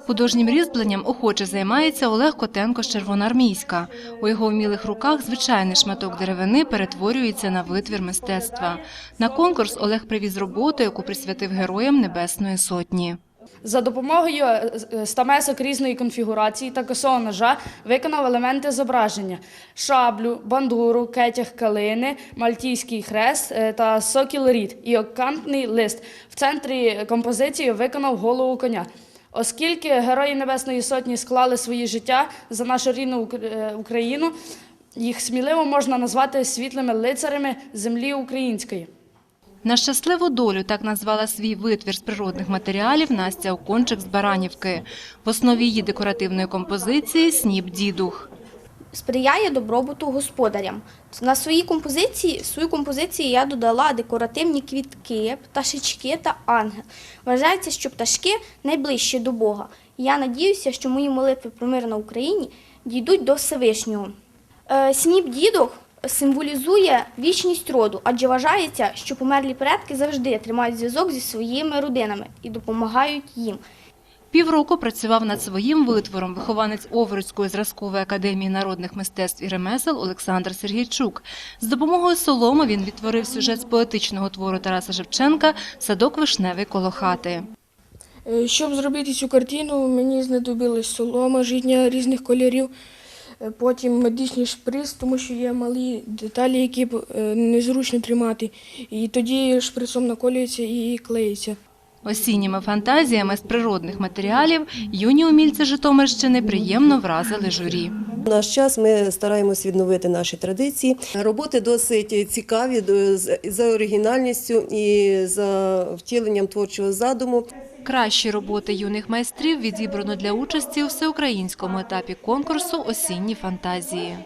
Художнім різьбленням охоче займається Олег Котенко з Червоноармійська. У його вмілих руках звичайний шматок деревини перетворюється на витвір мистецтва. На конкурс Олег привіз роботу, яку присвятив героям Небесної Сотні. За допомогою е, е, стамесок різної конфігурації та косого ножа виконав елементи зображення: шаблю, бандуру, кетяг калини, мальтійський хрест е, та сокіл рід і окантний лист. В центрі композиції виконав голову коня. Оскільки герої Небесної Сотні склали свої життя за нашу рідну е, Україну, їх сміливо можна назвати світлими лицарями землі української. На щасливу долю так назвала свій витвір з природних матеріалів Настя Окончик з Баранівки. В основі її декоративної композиції сніп дідух. Сприяє добробуту господарям. На своїй композиції, свою композицію я додала декоративні квітки, пташечки та ангел. Вважається, що пташки найближчі до Бога. Я надіюся, що мої молитви про мир на Україні дійдуть до Всевишнього. Е, Сніп дідух символізує вічність роду, адже вважається, що померлі предки завжди тримають зв'язок зі своїми родинами і допомагають їм. Півроку працював над своїм витвором вихованець Овруцької зразкової академії народних мистецтв і ремесел Олександр Сергійчук. З допомогою соломи він відтворив сюжет з поетичного твору Тараса Шевченка Садок вишневий коло хати. Е, Щоб зробити цю картину, мені знадобилась солома житня різних кольорів, е, потім медичний шприц, тому що є малі деталі, які е, незручно тримати. І тоді шприцом наколюється і клеїться. Осінніми фантазіями з природних матеріалів юні умільці Житомирщини приємно вразили журі. В наш час ми стараємось відновити наші традиції. Роботи досить цікаві за оригінальністю і за втіленням творчого задуму. Кращі роботи юних майстрів відібрано для участі у всеукраїнському етапі конкурсу Осінні фантазії.